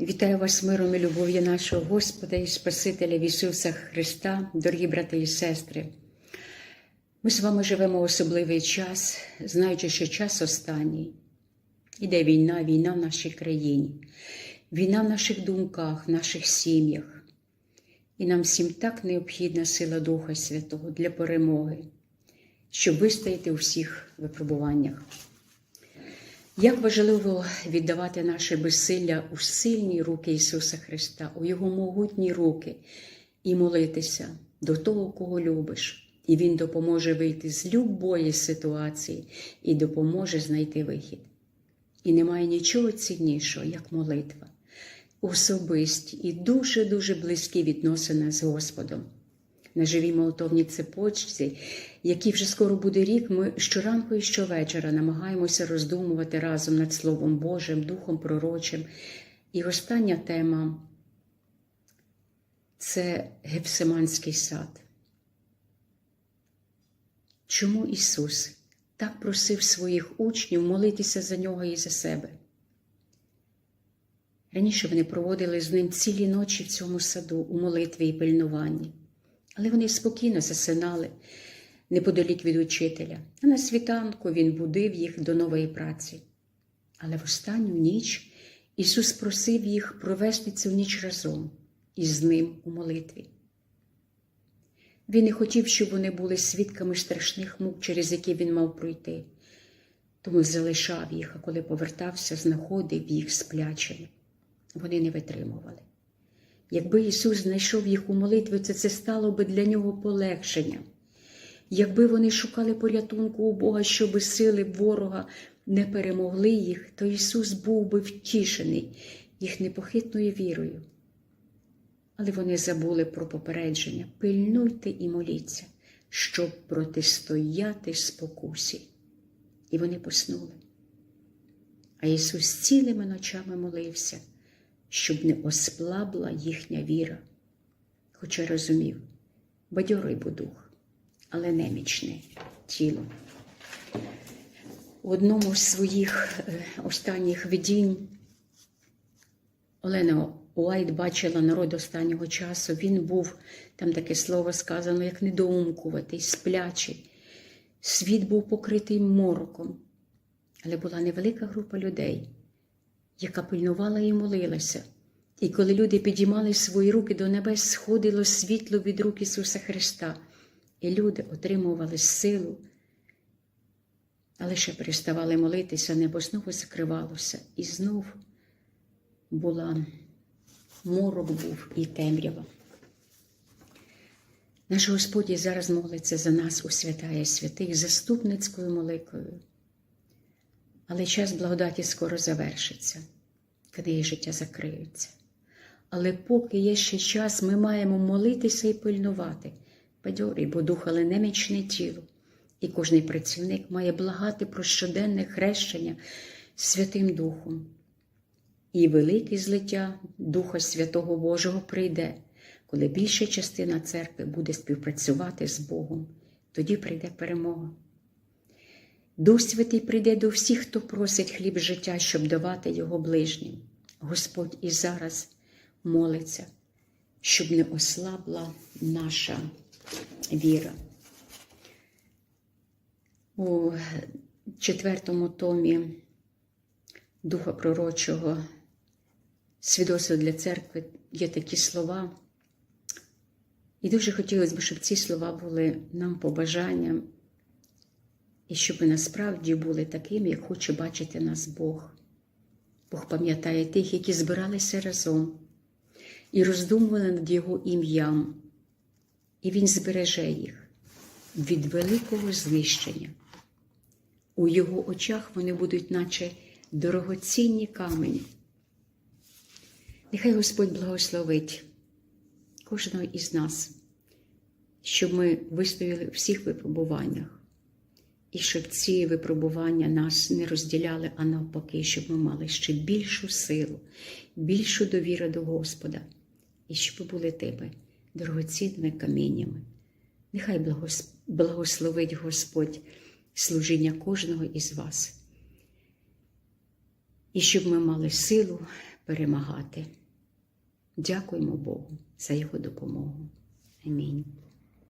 Вітаю вас миром і любов'ю нашого Господа і Спасителя Ісуса Христа, дорогі брати і сестри. Ми з вами живемо особливий час, знаючи, що час останній. Іде війна, війна в нашій країні, війна в наших думках, в наших сім'ях. І нам всім так необхідна сила Духа Святого для перемоги, щоб вистояти у всіх випробуваннях. Як важливо віддавати наше безсилля у сильні руки Ісуса Христа, у Його могутні руки і молитися до того, кого любиш, і Він допоможе вийти з любої ситуації і допоможе знайти вихід. І немає нічого ціннішого, як молитва, особисті і дуже-дуже близькі відносини з Господом. На живій молитовній цепочці, який вже скоро буде рік, ми щоранку і щовечора намагаємося роздумувати разом над Словом Божим, Духом Пророчим. І остання тема це Гефсиманський сад. Чому Ісус так просив своїх учнів молитися за нього і за себе? Раніше вони проводили з ним цілі ночі в цьому саду у молитві і пильнуванні. Але вони спокійно засинали неподалік від учителя, а на світанку він будив їх до нової праці. Але в останню ніч Ісус просив їх провести цю ніч разом із ним у молитві. Він не хотів, щоб вони були свідками страшних мук, через які він мав пройти, тому залишав їх, а коли повертався, знаходив їх сплячими. Вони не витримували. Якби Ісус знайшов їх у молитві, це це стало би для нього полегшенням. Якби вони шукали порятунку у Бога, щоби сили ворога не перемогли їх, то Ісус був би втішений їх непохитною вірою. Але вони забули про попередження пильнуйте і моліться, щоб протистояти спокусі. І вони поснули. А Ісус цілими ночами молився щоб не осплабла їхня віра, хоча розумів, бадьорий був дух, але немічне тіло. У одному з своїх останніх видінь Олена Уайт бачила народ останнього часу. Він був, там таке слово сказано, як недоумкуватий, сплячий. Світ був покритий мороком, але була невелика група людей яка пильнувала і молилася. І коли люди підіймали свої руки до небес, сходило світло від рук Ісуса Христа, і люди отримували силу, але ще переставали молитися, небо знову закривалося, і знов була морок був і темрява. Наш Господь зараз молиться за нас у святая святих заступницькою молитвою. Але час благодаті скоро завершиться, книги життя закриються. Але поки є ще час, ми маємо молитися і пильнувати, бадьорий, бо дух, але немічне тіло. І кожний працівник має благати про щоденне хрещення Святим Духом. І велике злиття Духа Святого Божого прийде, коли більша частина церкви буде співпрацювати з Богом, тоді прийде перемога. Дух прийде до всіх, хто просить хліб життя, щоб давати його ближнім. Господь і зараз молиться, щоб не ослабла наша віра. У четвертому томі Духа Пророчого свідоцтва для церкви є такі слова. І дуже хотілося б, щоб ці слова були нам побажанням. І щоб ми насправді були такими, як хоче бачити нас Бог. Бог пам'ятає тих, які збиралися разом і роздумували над Його ім'ям, і Він збереже їх від великого знищення. У Його очах вони будуть, наче дорогоцінні камені. Нехай Господь благословить кожного із нас, щоб ми вистояли у всіх випробуваннях. І щоб ці випробування нас не розділяли, а навпаки, щоб ми мали ще більшу силу, більшу довіру до Господа, і щоб були тими дорогоцінними каміннями. Нехай благословить Господь служіння кожного із вас. І щоб ми мали силу перемагати. Дякуємо Богу за його допомогу. Амінь.